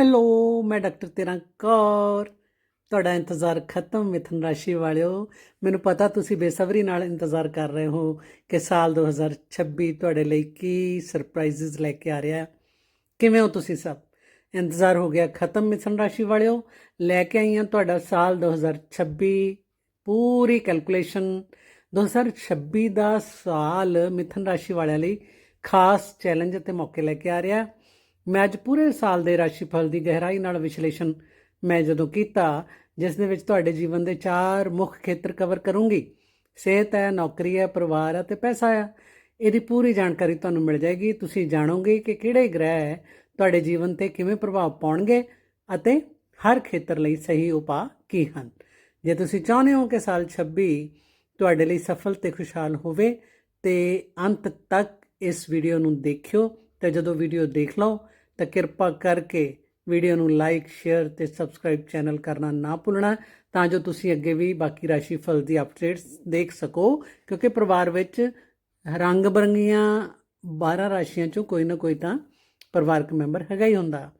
Hello, ਮੈਂ doctor ਤੇਰਾ ਕੌਰ। ਤੁਹਾਡਾ ਇੰਤਜ਼ਾਰ ਖਤਮ, ਮਿਥਨ ਰਾਸ਼ੀ ਵਾਲਿਓ। ਮੈਨੂੰ ਪਤਾ ਤੁਸੀਂ ਬੇਸਬਰੀ ਨਾਲ ਇੰਤਜ਼ਾਰ ਕਰ ਰਹੇ ਹੋ ਕਿ ਸਾਲ 2026 ਤੁਹਾਡੇ ਲਈ ਕੀ ਸਰਪ੍ਰਾਈਜ਼ਸ ਲੈ ਕੇ ਆ ਰਿਹਾ ਕਿਵੇਂ ਹੋ ਤੁਸੀਂ ਸਭ? ਇੰਤਜ਼ਾਰ ਹੋ ਗਿਆ ਖਤਮ, ਮਿਥਨ ਰਾਸ਼ੀ ਵਾਲਿਓ। ਲੈ ਕੇ ਆਈ ਹਾਂ ਤੁਹਾਡਾ ਸਾਲ 2026 ਪੂਰੀ ਕੈਲਕੂਲੇਸ਼ਨ 2026 ਦਾ ਸਾਲ ਮਿਥਨ ਰਾਸ਼ੀ ਵਾਲਿਆਂ ਲਈ ਖਾਸ ਚੈਲੰਜ ਅਤੇ ਮੌਕੇ ਲੈ ਕੇ ਆ ਰਿਹਾ ਮੈਂ ਅੱਜ ਪੂਰੇ ਸਾਲ ਦੇ ਰਾਸ਼ੀਫਲ ਦੀ ਗਹਿਰਾਈ ਨਾਲ ਵਿਸ਼ਲੇਸ਼ਣ ਮੈਂ ਜਦੋਂ ਕੀਤਾ, ਜਿਸ ਦੇ ਵਿੱਚ ਤੁਹਾਡੇ ਜੀਵਨ ਦੇ ਚਾਰ ਮੁੱਖ ਖੇਤਰ ਕਵਰ ਕਰੂੰਗੀ। ਸਿਹਤ ਹੈ, ਨੌਕਰੀ ਹੈ, ਪਰਿਵਾਰ ਹੈ ਤੇ ਪੈਸਾ ਹੈ। ਇਹਦੀ ਪੂਰੀ ਜਾਣਕਾਰੀ ਤੁਹਾਨੂੰ ਮਿਲ ਜਾਏਗੀ। ਤੁਸੀਂ ਜਾਣੋਗੇ ਕਿ ਕਿਹੜੇ ਗ੍ਰਹਿ ਤੁਹਾਡੇ ਜੀਵਨ ਤੇ ਕਿਵੇਂ ਪ੍ਰਭਾਵ ਪਾਉਣਗੇ ਅਤੇ ਹਰ ਖੇਤਰ ਲਈ ਸਹੀ ਉਪਾਅ ਕੀ ਹਨ। ਜੇ ਤੁਸੀਂ ਚਾਹੁੰਦੇ ਹੋ ਕਿ ਸਾਲ 26 ਤੁਹਾਡੇ ਲਈ ਸਫਲ ਤੇ ਖੁਸ਼ਹਾਲ ਹੋਵੇ, ਤੇ ਅੰਤ ਤੱਕ ਇਸ ਵੀਡੀਓ ਨੂੰ ਦੇਖਿਓ ਤੇ ਜਦੋਂ ਵੀਡੀਓ ਦੇਖ ਲਓ ਤਾਂ ਕਿਰਪਾ ਕਰਕੇ ਵੀਡੀਓ ਨੂੰ ਲਾਈਕ, ਸ਼ੇਅਰ ਤੇ ਸਬਸਕ੍ਰਾਈਬ ਚੈਨਲ ਕਰਨਾ ਨਾ ਭੁੱਲਣਾ ਤਾਂ ਜੋ ਤੁਸੀਂ ਅੱਗੇ ਵੀ ਬਾਕੀ ਰਾਸ਼ੀ ਫਲ ਦੀ ਅਪਡੇਟਸ ਦੇਖ ਸਕੋ, ਕਿਉਂਕਿ ਪਰਿਵਾਰ ਵਿੱਚ ਰੰਗ ਬਰੰਗੀਆਂ 12 ਰਾਸ਼ੀਆਂ ਚੋਂ ਕੋਈ ਨਾ ਕੋਈ ਤਾਂ ਪਰਿਵਾਰਕ ਮੈਂਬਰ ਹੈਗਾ ਹੀ ਹੁੰਦਾ।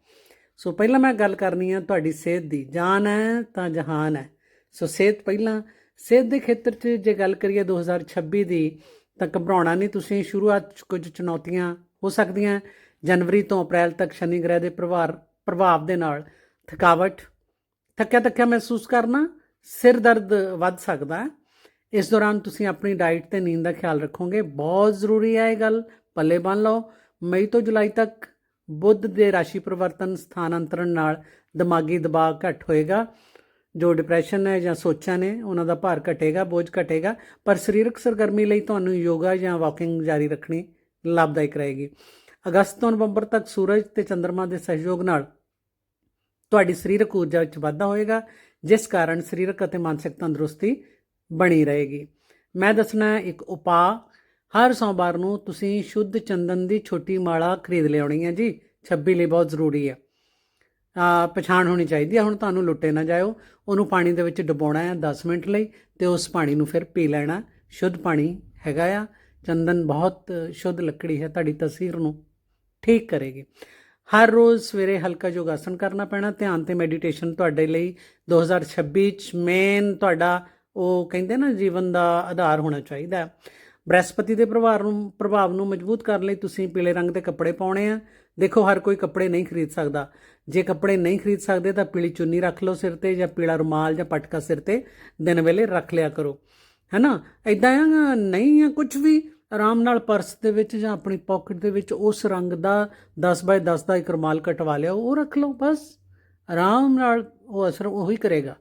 ਸੋ ਪਹਿਲਾਂ ਮੈਂ ਗੱਲ ਕਰਨੀ ਆ ਤੁਹਾਡੀ ਸਿਹਤ ਦੀ। ਜਾਨ ਹੈ ਤਾਂ ਜਹਾਨ ਹੈ। ਸੋ ਸਿਹਤ ਪਹਿਲਾਂ। ਸਿਹਤ ਦੇ ਖੇਤਰ 'ਚ ਜੇ ਗੱਲ ਕਰੀਏ 2026 ਦੀ ਤਾਂ ਘਬਰਾਉਣਾ ਨਹੀਂ, ਤੁਸੀਂ ਸ਼ੁਰੂਆਤ 'ਚ ਕੁਝ ਚੁਣੌਤੀਆਂ ਹੋ ਸਕਦੀਆਂ। ਜਨਵਰੀ ਤੋਂ ਅਪ੍ਰੈਲ ਤੱਕ ਸ਼ਨੀ ਗ੍ਰਹਿ ਦੇ ਪ੍ਰਭਾਵ ਪ੍ਰਭਾਵ ਦੇ ਨਾਲ ਥਕਾਵਟ ਥੱਕਿਆ ਥੱਕਿਆ ਮਹਿਸੂਸ ਕਰਨਾ, ਸਿਰ ਦਰਦ ਵੱਧ ਸਕਦਾ ਹੈ। ਇਸ ਦੌਰਾਨ ਤੁਸੀਂ ਆਪਣੀ ਡਾਈਟ ਤੇ ਨੀਂਦ ਦਾ ਖਿਆਲ ਰੱਖੋਗੇ। ਬਹੁਤ ਜ਼ਰੂਰੀ ਹੈ ਇਹ ਗੱਲ। ਪੱਲੇ ਬੰਨ ਲਓ। ਮਈ ਤੋਂ ਜੁਲਾਈ ਤੱਕ ਬੁੱਧ ਦੇ ਰਾਸ਼ੀ ਪਰਿਵਰਤਨ ਸਥਾਨਾਂਤਰਨ ਨਾਲ ਦਿਮਾਗੀ ਦਬਾਅ ਘਟ ਹੋਏਗਾ। ਜੋ ਡਿਪਰੈਸ਼ਨ ਹੈ ਜਾਂ ਸੋਚਾਂ ਨੇ, ਉਹਨਾਂ ਦਾ ਭਾਰ ਘਟੇਗਾ, ਬੋਝ ਘਟੇਗਾ। ਪਰ ਸਰੀਰਕ ਸਰਗਰਮੀ ਲਈ ਤੁਹਾਨੂੰ ਯੋਗਾ ਜਾਂ ਵਾਕਿੰਗ ਜਾਰੀ ਰੱਖਣੀ ਲਾਭਦਾਇਕ ਰਹੇਗੀ। ਅਗਸਤ ਤੋਂ ਨਵੰਬਰ ਤੱਕ ਸੂਰਜ ਤੇ ਚੰ드ਰਮਾ ਦੇ ਸਹਿਯੋਗ ਨਾਲ ਤੁਹਾਡੀ ਸਰੀਰਕ ਊਰਜਾ ਵਿੱਚ ਵਾਧਾ ਹੋਏਗਾ, ਜਿਸ ਕਾਰਨ ਸਰੀਰਕ ਅਤੇ ਮਾਨਸਿਕ ਤੰਦਰੁਸਤੀ ਬਣੀ ਰਹੇਗੀ। ਮੈਂ ਦੱਸਣਾ ਇੱਕ ਉਪਾਅ, ਹਰ ਸੋਮਵਾਰ ਨੂੰ ਤੁਸੀਂ ਸ਼ੁੱਧ ਚੰਦਨ ਦੀ ਛੋਟੀ ਮਾਲਾ ਖਰੀਦ ਲਿਆਉਣੀ ਹੈ ਜੀ 26 ਲਈ ਬਹੁਤ ਜ਼ਰੂਰੀ ਹੈ। ਆ ਪਛਾਣ ਹੋਣੀ ਚਾਹੀਦੀ ਹੈ, ਹੁਣ ਤੁਹਾਨੂੰ ਲੁੱਟੇ ਨਾ ਜਾਇਓ, ਉਹਨੂੰ ਪਾਣੀ ਦੇ ਵਿੱਚ ਡੁਬੋਣਾ ਹੈ 10 ਮਿੰਟ ਲਈ ਤੇ ਉਸ ਪਾਣੀ ਨੂੰ ਫਿਰ ਪੀ ਲੈਣਾ, ਸ਼ੁੱਧ ਪਾਣੀ ਹੈਗਾ ਆ, ਚੰਦਨ ਬਹੁਤ ਸ਼ੁੱਧ ਲੱਕੜੀ ਹੈ, ਤੁਹਾਡੀ ਤਸਵੀਰ ਨੂੰ ਠੀਕ ਕਰੇਗੀ। ਹਰ ਰੋਜ਼ ਸਵੇਰੇ ਹਲਕਾ ਯੋਗ ਆਸਨ ਕਰਨਾ ਪੈਣਾ, ਧਿਆਨ ਤੇ ਮੈਡੀਟੇਸ਼ਨ ਤੁਹਾਡੇ ਲਈ। 2026 ਚ ਮੇਨ ਤੁਹਾਡਾ ਉਹ ਕਹਿੰਦੇ ਨਾ, ਜੀਵਨ ਦਾ ਆਧਾਰ ਹੋਣਾ ਚਾਹੀਦਾ। ਹੈ ਬ੍ਰਹਸਪਤੀ ਦੇ ਪ੍ਰਭਾਵ ਨੂੰ ਪ੍ਰਭਾਵ ਨੂੰ ਮਜ਼ਬੂਤ ਕਰਨ ਲਈ ਤੁਸੀਂ ਪੀਲੇ ਰੰਗ ਦੇ ਕੱਪੜੇ ਪਾਉਣੇ ਆ। ਦੇਖੋ, ਹਰ ਕੋਈ ਕੱਪੜੇ ਨਹੀਂ ਖਰੀਦ ਸਕਦਾ। ਜੇ ਕੱਪੜੇ ਨਹੀਂ ਖਰੀਦ ਸਕਦੇ ਤਾਂ ਪੀਲੀ ਚੁੰਨੀ ਰੱਖ ਲਓ ਸਿਰ ਤੇ ਜਾਂ ਪੀਲਾ ਰੁਮਾਲ ਜਾਂ ਪਟਕਾ ਸਿਰ ਤੇ ਦਿਨ ਵੇਲੇ ਰੱਖ ਲਿਆ ਕਰੋ। ਹੈਨਾ? ਐਦਾਂ ਆ ਨਹੀਂ ਆ ਕੁਝ ਵੀ? ਆਰਾਮ ਨਾਲ ਪਰਸ ਦੇ ਵਿੱਚ ਜਾਂ ਆਪਣੀ ਪਾਕਟ ਦੇ ਵਿੱਚ ਉਸ ਰੰਗ ਦਾ 10 ਬਾਈ 10 ਦਾ ਇੱਕ ਰੁਮਾਲ ਕਟਵਾ ਲਿਆ, ਉਹ ਰੱਖ ਲਓ ਬਸ। ਆਰਾਮ ਨਾਲ ਉਹ ਅਸਰ ਉਹੀ ਕਰੇਗਾ।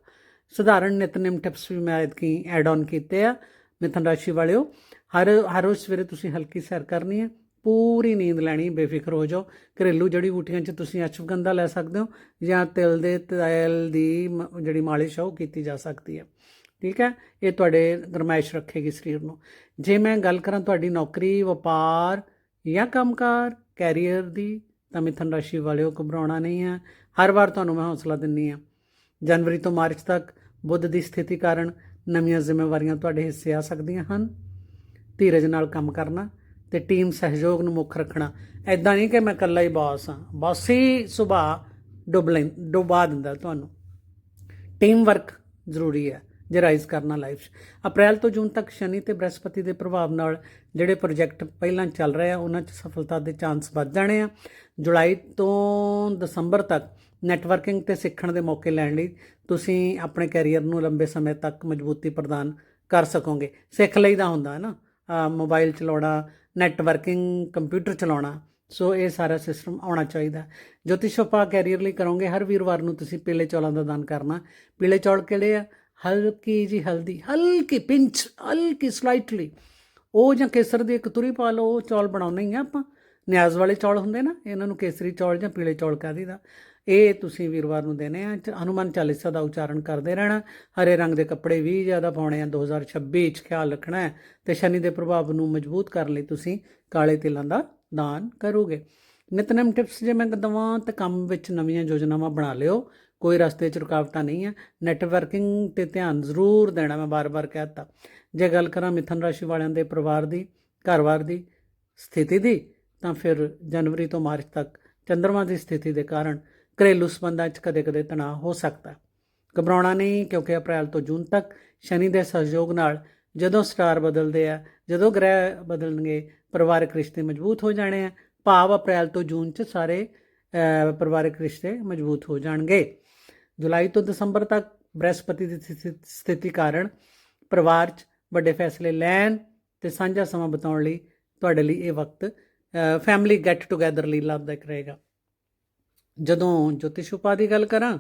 ਸਧਾਰਨ ਨਿਤਨੇਮ ਟਿਪਸ ਵੀ ਮੈਂ ਐਤਕੀ ਐਡ ਆਨ ਕੀਤੇ ਆ, ਮਿਥਨ ਰਾਸ਼ੀ ਵਾਲਿਓ। ਹਰ ਹਰ ਰੋਜ਼ ਸਵੇਰੇ ਤੁਸੀਂ ਹਲਕੀ ਸੈਰ ਕਰਨੀ ਹੈ, ਪੂਰੀ ਨੀਂਦ ਲੈਣੀ, ਬੇਫਿਕਰ ਹੋ ਜਾਓ। ਘਰੇਲੂ ਜੜੀ ਬੂਟੀਆਂ 'ਚ ਤੁਸੀਂ ਅਸ਼ਵਗੰਧਾ ਲੈ ਸਕਦੇ ਹੋ ਜਾਂ ਤਿਲ ਦੇ ਤੇਲ ਦੀ ਮ- ਜਿਹੜੀ ਮਾਲਿਸ਼ ਆ, ਉਹ ਕੀਤੀ ਜਾ ਸਕਦੀ ਹੈ। ਠੀਕ ਹੈ? ਇਹ ਤੁਹਾਡੇ ਗਰਮਾਇਸ਼ ਰੱਖੇਗੀ ਸਰੀਰ ਨੂੰ। ਜੇ ਮੈਂ ਗੱਲ ਕਰਾਂ ਤੁਹਾਡੀ ਨੌਕਰੀ, ਵਪਾਰ ਜਾਂ ਕੰਮਕਾਰ, ਕੈਰੀਅਰ ਦੀ, ਤਾਂ ਮਿਥਨ ਰਾਸ਼ੀ ਵਾਲਿਓ ਘਬਰਾਉਣਾ ਨਹੀਂ ਹੈ। ਹਰ ਵਾਰ ਤੁਹਾਨੂੰ ਮੈਂ ਹੌਸਲਾ ਦਿੰਨੀ ਆ ਜਨਵਰੀ ਤੋਂ ਮਾਰਚ ਤੱਕ ਬੁੱਧ ਦੀ ਸਥਿਤੀ ਕਾਰਨ ਨਵੀਆਂ ਜ਼ਿੰਮੇਵਾਰੀਆਂ ਤੁਹਾਡੇ ਹਿੱਸੇ ਆ ਸਕਦੀਆਂ ਹਨ। ਧੀਰਜ ਨਾਲ ਕੰਮ ਕਰਨਾ ਤੇ ਟੀਮ ਸਹਿਯੋਗ ਨੂੰ ਮੁੱਖ ਰੱਖਣਾ। ਐਦਾਂ ਨਹੀਂ ਕਿ ਮੈਂ ਇਕੱਲਾ ਹੀ ਬਾਸ ਹਾਂ। ਬਾਸੀ ਸੁਭਾਅ ਡੁੱਬ ਲੈ ਡੁਬਾ ਦਿੰਦਾ ਤੁਹਾਨੂੰ। ਟੀਮ ਵਰਕ ਜ਼ਰੂਰੀ ਹੈ। ਜੇ ਰਾਈਜ਼ ਕਰਨਾ ਲਾਈਫ 'ਚ। ਅਪ੍ਰੈਲ ਤੋਂ ਜੂਨ ਤੱਕ ਸ਼ਨੀ ਤੇ ਬ੍ਰਹਸਪਤੀ ਦੇ ਪ੍ਰਭਾਵ ਨਾਲ ਜਿਹੜੇ ਪ੍ਰੋਜੈਕਟ ਪਹਿਲਾਂ ਚੱਲ ਰਹੇ ਆ, ਉਹਨਾਂ 'ਚ ਸਫਲਤਾ ਦੇ ਚਾਂਸ ਵੱਧ ਜਾਣੇ ਆ। ਜੁਲਾਈ ਤੋਂ ਦਸੰਬਰ ਤੱਕ ਨੈਟਵਰਕਿੰਗ ਤੇ ਸਿੱਖਣ ਦੇ ਮੌਕੇ ਲੈਣ ਲਈ ਤੁਸੀਂ ਆਪਣੇ ਕੈਰੀਅਰ ਨੂੰ ਲੰਬੇ ਸਮੇਂ ਤੱਕ ਮਜ਼ਬੂਤੀ ਪ੍ਰਦਾਨ ਕਰ ਸਕੋਗੇ। ਸਿੱਖ ਲਈਦਾ ਹੁੰਦਾ ਹੈ ਨਾ। ਅਹ ਮੋਬਾਈਲ ਚਲਾਉਣਾ ਨੈਟਵਰਕਿੰਗ ਕੰਪਿਊਟਰ ਚਲਾਉਣਾ, ਸੋ ਇਹ ਸਾਰਾ ਸਿਸਟਮ ਆਉਣਾ ਚਾਹੀਦਾ ਜੋਤਿਸ਼ ਉਪਾਅ ਕੈਰੀਅਰ ਲਈ ਕਰੋਗੇ। ਹਰ ਵੀਰਵਾਰ ਨੂੰ ਤੁਸੀਂ ਪੀਲੇ ਚੌਲਾਂ ਦਾ ਦਾਨ ਕਰਨਾ। ਪੀਲੇ ਚੌਲ ਕਿਹੜੇ ਆ? ਹਲਕੀ ਜੀ ਹਲਦੀ, ਹਲਕੀ ਪਿੰਚ, ਹਲਕੀ ਸਲਾਈਟਲੀ ਉਹ ਜਾਂ ਕੇਸਰ ਦੀ ਇੱਕ ਤੁਰੀ ਪਾ ਲਓ ਚੌਲ ਬਣਾਉਣੇ ਹੀ ਆ ਆਪਾਂ। ਨਿਆਜ਼ ਵਾਲੇ ਚੌਲ ਹੁੰਦੇ ਨਾ, ਇਹਨਾਂ ਨੂੰ ਕੇਸਰੀ ਚੌਲ ਜਾਂ ਪੀਲੇ ਚੌਲ ਕਹਿ ਦਈਦਾ। ਇਹ ਤੁਸੀਂ ਵੀਰਵਾਰ ਨੂੰ ਦੇਣੇ ਆ, ਚ- ਹਨੂਮਾਨ ਚਾਲੀਸਾ ਦਾ ਉਚਾਰਨ ਕਰਦੇ ਰਹਿਣਾ। ਹਰੇ ਰੰਗ ਦੇ ਕੱਪੜੇ ਵੀ ਜ਼ਿਆਦਾ ਪਾਉਣੇ ਆ 2026 ਚ ਖਿਆਲ ਰੱਖਣਾ ਹੈ। ਤੇ ਸ਼ਨੀ ਦੇ ਪ੍ਰਭਾਵ ਨੂੰ ਮਜ਼ਬੂਤ ਕਰਨ ਲਈ ਤੁਸੀਂ ਕਾਲੇ ਤਿਲਾਂ ਦਾ ਦਾਨ ਕਰੋਗੇ। ਨਿਤਨੇਮ ਟਿਪਸ ਜੇ ਮੈਂ ਦਵਾਂ ਤਾਂ ਕੰਮ ਵਿੱਚ ਨਵੀਆਂ ਯੋਜਨਾਵਾਂ ਬਣਾ ਲਿਓ। ਕੋਈ ਰਸਤੇ 'ਚ ਰੁਕਾਵਟਾਂ ਨਹੀਂ ਹੈ ਨੈਟਵਰਕਿੰਗ ਤੇ ਧਿਆਨ ਜ਼ਰੂਰ ਦੇਣਾ, ਮੈਂ ਬਾਰ-ਬਾਰ ਕਹਿਤਾ ਜੇ ਗੱਲ ਕਰਾਂ ਮਿਥਨ ਰਾਸ਼ੀ ਵਾਲਿਆਂ ਦੇ ਪਰਿਵਾਰ ਦੀ, ਘਰ-ਬਾਰ ਦੀ ਸਥਿਤੀ ਦੀ, ਤਾਂ ਫਿਰ ਜਨਵਰੀ ਤੋਂ ਮਾਰਚ ਤੱਕ ਚੰ드ਰਮਾ ਦੀ ਸਥਿਤੀ ਦੇ ਕਾਰਨ ਘਰੇਲੂ ਸੰਬੰਧਾਂ 'ਚ ਕਦੇ-ਕਦੇ ਤਣਾਅ ਹੋ ਸਕਦਾ। ਹੈ। ਘਬਰਾਉਣਾ ਨਹੀਂ, ਕਿਉਂਕਿ ਅਪ੍ਰੈਲ ਤੋਂ ਜੂਨ ਤੱਕ ਸ਼ਨੀ ਦੇ ਸਹਿਯੋਗ ਨਾਲ ਜਦੋਂ ਸਟਾਰ ਬਦਲਦੇ ਆ, ਜਦੋਂ ਗ੍ਰਹਿ ਬਦਲਣਗੇ, ਪਰਿਵਾਰਕ ਰਿਸ਼ਤੇ ਮਜ਼ਬੂਤ ਹੋ ਜਾਣੇ ਆ। ਭਾਵ ਅਪ੍ਰੈਲ ਤੋਂ ਜੂਨ 'ਚ ਸਾਰੇ ਪਰਿਵਾਰਕ ਰਿਸ਼ਤੇ ਮਜ਼ਬੂਤ ਹੋ ਜਾਣਗੇ। ਜੁਲਾਈ ਤੋਂ ਦਸੰਬਰ ਤੱਕ ਬ੍ਰਹਿਸਪਤੀ ਦੀ ਸਥਿ- ਸਥਿਤੀ ਕਾਰਨ ਪਰਿਵਾਰ 'ਚ ਵੱਡੇ ਫੈਸਲੇ ਲੈਣ ਤੇ ਸਾਂਝਾ ਸਮਾਂ ਬਿਤਾਉਣ ਲਈ ਤੁਹਾਡੇ ਲਈ ਇਹ ਵਕਤ ਫੈਮਿਲੀ ਗੈਟ ਟੂਗੇਦਰ ਲਈ ਲਾਭਦਾਇਕ ਰਹੇਗਾ। ਜਦੋਂ ਜੋਤਿਸ਼ ਉਪਾਅ ਦੀ ਗੱਲ ਕਰਾਂ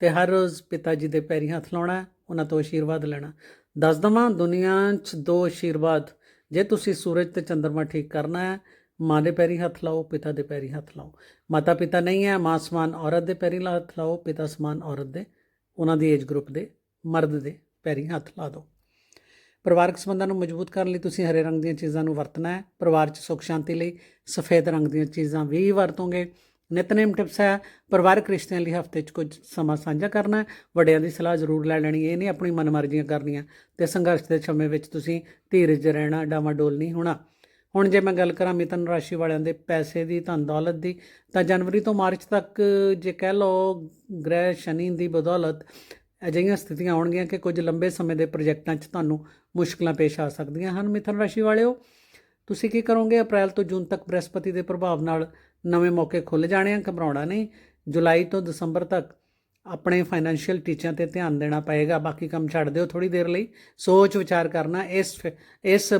ਤੇ ਹਰ ਰੋਜ਼ ਪਿਤਾ ਜੀ ਦੇ ਪੈਰੀ ਹੱਥ ਲਾਉਣਾ, ਉਹਨਾਂ ਤੋਂ ਆਸ਼ੀਰਵਾਦ ਲੈਣਾ। ਦੱਸ ਦਵਾਂ, ਦੁਨੀਆ 'ਚ ਦੋ ਆਸ਼ੀਰਵਾਦ ਜੇ ਤੁਸੀਂ ਸੂਰਜ ਤੇ ਚੰ드ਰਮਾ ਠੀਕ ਕਰਨਾ ਹੈ ਮਾਂ ਦੇ ਪੈਰੀ ਹੱਥ ਲਾਓ, ਪਿਤਾ ਦੇ ਪੈਰੀ ਹੱਥ ਲਾਓ। ਮਾਤਾ ਪਿਤਾ ਨਹੀਂ ਹੈ, ਮਾਂ ਸਮਾਨ ਔਰਤ ਦੇ ਪੈਰੀ ਹੱਥ ਲਾਓ, ਪਿਤਾ ਸਮਾਨ ਔਰਤ ਦੇ। ਉਹਨਾਂ ਦੀ ਏਜ ਗਰੁੱਪ ਦੇ ਮਰਦ ਦੇ ਪੈਰੀ ਹੱਥ ਲਾ ਦਿਓ ਪਰਿਵਾਰਕ ਸੰਬੰਧਾਂ ਨੂੰ ਮਜ਼ਬੂਤ ਕਰਨ ਲਈ ਤੁਸੀਂ ਹਰੇ ਰੰਗ ਦੀਆਂ ਚੀਜ਼ਾਂ ਨੂੰ ਵਰਤਣਾ ਹੈ। ਪਰਿਵਾਰ 'ਚ ਸੁੱਖ ਸ਼ਾਂਤੀ ਲਈ ਸਫੇਦ ਰੰਗ ਦੀਆਂ ਚੀਜ਼ਾਂ ਵੀ ਵਰਤੋਂਗੇ। ਨਿਤਨੇਮ ਟਿਪਸ ਹੈ, ਪਰਿਵਾਰਕ ਰਿਸ਼ਤਿਆਂ ਲਈ ਹਫ਼ਤੇ 'ਚ ਕੁਝ ਸਮਾਂ ਸਾਂਝਾ ਕਰਨਾ ਵੱਡਿਆਂ ਦੀ ਸਲਾਹ ਜ਼ਰੂਰ ਲੈ ਲੈਣੀ, ਇਹ ਨਹੀਂ ਆਪਣੀ ਮਨਮਰਜ਼ੀਆਂ ਕਰਨੀਆਂ। ਤੇ ਸੰਘਰਸ਼ ਦੇ ਸਮੇਂ ਵਿੱਚ ਤੁਸੀਂ ਧੀਰਜ ਰਹਿਣਾ, ਡਾਵਾਡੋਲ ਨਹੀਂ ਹੋਣਾ। ਹੁਣ ਜੇ ਮੈਂ ਗੱਲ ਕਰਾਂ ਮਿਤਨ ਰਾਸ਼ੀ ਵਾਲਿਆਂ ਦੇ ਪੈਸੇ ਦੀ, ਧਨ ਦੌਲਤ ਦੀ, ਤਾਂ ਜਨਵਰੀ ਤੋਂ ਮਾਰਚ ਤੱਕ ਜੇ ਕਹਿ ਲਓ ਗ੍ਰਹਿ ਸ਼ਨੀ ਦੀ ਬਦੌਲਤ ਅਜਿਹੀਆਂ ਸਥਿਤੀਆਂ ਆਉਣਗੀਆਂ ਕਿ ਕੁਝ ਲੰਬੇ ਸਮੇਂ ਦੇ ਪ੍ਰੋਜੈਕਟਾਂ 'ਚ ਤੁਹਾਨੂੰ ਮੁਸ਼ਕਲਾਂ ਪੇਸ਼ ਆ ਸਕਦੀਆਂ ਹਨ, ਮਿਥਨ ਰਾਸ਼ੀ ਵਾਲਿਓ। ਤੁਸੀਂ ਕੀ ਕਰੋਗੇ? ਅਪ੍ਰੈਲ ਤੋਂ ਜੂਨ ਤੱਕ ਬ੍ਰਹਸਪਤੀ ਦੇ ਪ੍ਰਭਾਵ ਨਾਲ ਨਵੇਂ ਮੌਕੇ ਖੁੱਲ ਜਾਣੇ ਆ ਘਬਰਾਉਣਾ ਨਹੀਂ। ਜੁਲਾਈ ਤੋਂ ਦਸੰਬਰ ਤੱਕ ਆਪਣੇ ਫਾਈਨੈਂਸ਼ੀਅਲ ਟੀਚਿਆਂ ਤੇ ਧਿਆਨ ਦੇਣਾ ਪਏਗਾ। ਬਾਕੀ ਕੰਮ ਛੱਡ ਦਿਓ ਥੋੜੀ ਦੇਰ ਲਈ। ਸੋਚ ਵਿਚਾਰ ਕਰਨਾ ਇਸ ਫ- ਇਸ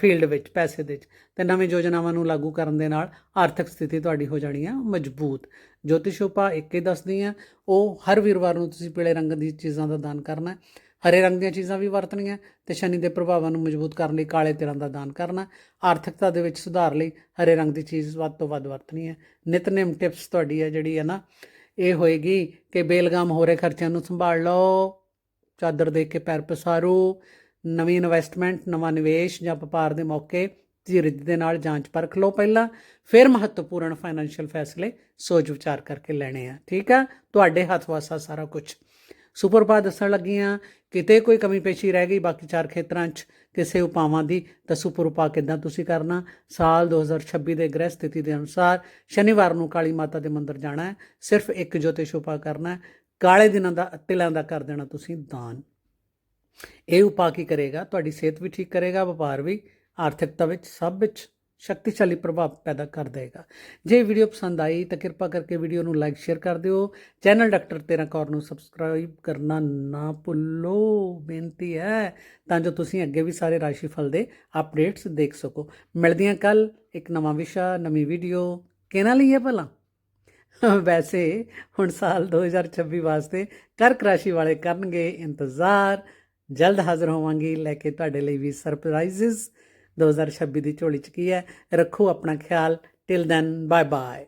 ਫੀਲਡ ਵਿੱਚ, ਪੈਸੇ ਦੇ ਵਿੱਚ। ਤੇ ਨਵੇਂ ਯੋਜਨਾਵਾਂ ਨੂੰ ਲਾਗੂ ਕਰਨ ਦੇ ਨਾਲ ਆਰਥਿਕ ਸਥਿਤੀ ਤੁਹਾਡੀ ਹੋ ਜਾਣੀ ਆ ਮਜ਼ਬੂਤ। ਜੋਤਿਸ਼ ਉਪਾਅ ਇੱਕ ਹੀ ਦੱਸਦੀ ਆ, ਉਹ ਹਰ ਵੀਰਵਾਰ ਨੂੰ ਤੁਸੀਂ ਪੀਲੇ ਰੰਗ ਦੀ ਚੀਜ਼ਾਂ ਦਾ ਦਾਨ ਕਰਨਾ, ਹਰੇ ਰੰਗ ਦੀਆਂ ਚੀਜ਼ਾਂ ਵੀ ਵਰਤਣੀਆਂ ਤੇ ਸ਼ਨੀ ਦੇ ਪ੍ਰਭਾਵਾਂ ਨੂੰ ਮਜ਼ਬੂਤ ਕਰਨ ਲਈ ਕਾਲੇ ਤਿਲਾਂ ਦਾ ਦਾਨ ਕਰਨਾ। ਆਰਥਿਕਤਾ ਦੇ ਵਿੱਚ ਸੁਧਾਰ ਲਈ ਹਰੇ ਰੰਗ ਦੀ ਚੀਜ਼ ਵੱਧ ਤੋਂ ਵੱਧ ਵਰਤਣੀ ਹੈ ਨਿਤਨੇਮ ਟਿਪਸ ਤੁਹਾਡੀ ਹੈ ਜਿਹੜੀ ਹੈ ਨਾ ਇਹ ਹੋਏਗੀ ਕਿ ਬੇਲਗਾਮ ਹੋ ਰਹੇ ਖਰਚਿਆਂ ਨੂੰ ਸੰਭਾਲ ਲਓ, ਚਾਦਰ ਦੇ ਕੇ ਪੈਰ ਪਸਾਰੋ, ਨਵੀਂ ਇਨਵੈਸਟਮੈਂਟ ਨਵਾਂ ਨਿਵੇਸ਼ ਜਾਂ ਵਪਾਰ ਦੇ ਮੌਕੇ ਧੀਰਜ ਦੇ ਨਾਲ ਜਾਂਚ ਪਰਖ ਲਓ ਪਹਿਲਾਂ, ਫਿਰ ਮਹੱਤਵਪੂਰਨ ਫਾਈਨੈਂਸ਼ੀਅਲ ਫੈਸਲੇ ਸੋਚ ਵਿਚਾਰ ਕਰਕੇ ਲੈਣੇ ਆ, ਠੀਕ ਆ? ਤੁਹਾਡੇ ਹੱਥ ਵਾਸਾ ਸਾਰਾ ਕੁਝ ਸੁਪਰ ਪਾ ਦੱਸਣ ਲੱਗੀਆਂ ਕਿਤੇ ਕੋਈ ਕਮੀ ਪੇਸ਼ੀ ਰਹਿ ਗਈ ਬਾਕੀ ਚਾਰ ਖੇਤਰਾਂ 'ਚ, ਕਿਸੇ ਉਪਾਵਾਂ ਦੀ, ਤਾਂ ਸੁਪਰ ਉਪਾ ਕਿੱਦਾਂ ਤੁਸੀਂ ਕਰਨਾ? ਸਾਲ 2026 ਦੇ ਗ੍ਰਹਿ ਸਥਿਤੀ ਦੇ ਅਨੁਸਾਰ ਸ਼ਨੀਵਾਰ ਨੂੰ ਕਾਲੀ ਮਾਤਾ ਦੇ ਮੰਦਿਰ ਜਾਣਾ ਹੈ, ਸਿਰਫ ਇੱਕ ਜੋਤਿਸ਼ ਉਪਾ ਕਰਨਾ ਹੈ, ਕਾਲੇ ਦਿਨਾਂ ਦਾ, ਤਿਲਾਂ ਦਾ ਕਰ ਦੇਣਾ ਤੁਸੀਂ ਦਾਨ। ਇਹ ਉਪਾਅ ਕੀ ਕਰੇਗਾ? ਤੁਹਾਡੀ ਸਿਹਤ ਵੀ ਠੀਕ ਕਰੇਗਾ, ਵਪਾਰ ਵੀ, ਆਰਥਿਕਤਾ ਵਿੱਚ ਸਭ ਵਿੱਚ। ਸ਼ਕਤੀਸ਼ਾਲੀ ਪ੍ਰਭਾਵ ਪੈਦਾ ਕਰ ਦੇਗਾ। ਜੇ ਵੀਡੀਓ ਪਸੰਦ ਆਈ ਤਾਂ ਕਿਰਪਾ ਕਰਕੇ ਵੀਡੀਓ ਨੂੰ ਲਾਈਕ, ਸ਼ੇਅਰ ਕਰ ਦਿਓ। ਚੈਨਲ ਡਾਕਟਰ ਤੇਰਾ ਕੌਰ ਨੂੰ ਸਬਸਕ੍ਰਾਈਬ ਕਰਨਾ ਨਾ ਭੁੱਲੋ। ਬੇਨਤੀ ਹੈ, ਤਾਂ ਜੋ ਤੁਸੀਂ ਅੱਗੇ ਵੀ ਸਾਰੇ ਰਾਸ਼ੀ ਫਲ ਦੇ ਅਪਡੇਟਸ ਦੇਖ ਸਕੋ। ਮਿਲਦੀਆਂ ਕੱਲ ਇੱਕ ਨਵਾਂ ਵਿਸ਼ਾ, ਨਵੀਂ ਵੀਡੀਓ। ਕਿਹਨਾਂ ਲਈ ਹੈ ਭਲਾ? ਵੈਸੇ ਹੁਣ ਸਾਲ 2026 ਵਾਸਤੇ ਕਰਕ ਰਾਸ਼ੀ ਵਾਲੇ ਕਰਨਗੇ ਇੰਤਜ਼ਾਰ। ਜਲਦ ਹਾਜ਼ਰ ਹੋਵਾਂਗੀ, ਲੈ ਕੇ ਤੁਹਾਡੇ ਲਈ ਵੀ ਸਰਪ੍ਰਾਈਜ਼ਸ 2026 ਦੀ ਝੋਲੀ ਚ ਕੀ ਹੈ? ਰੱਖੋ ਆਪਣਾ ਖਿਆਲ। Till then bye bye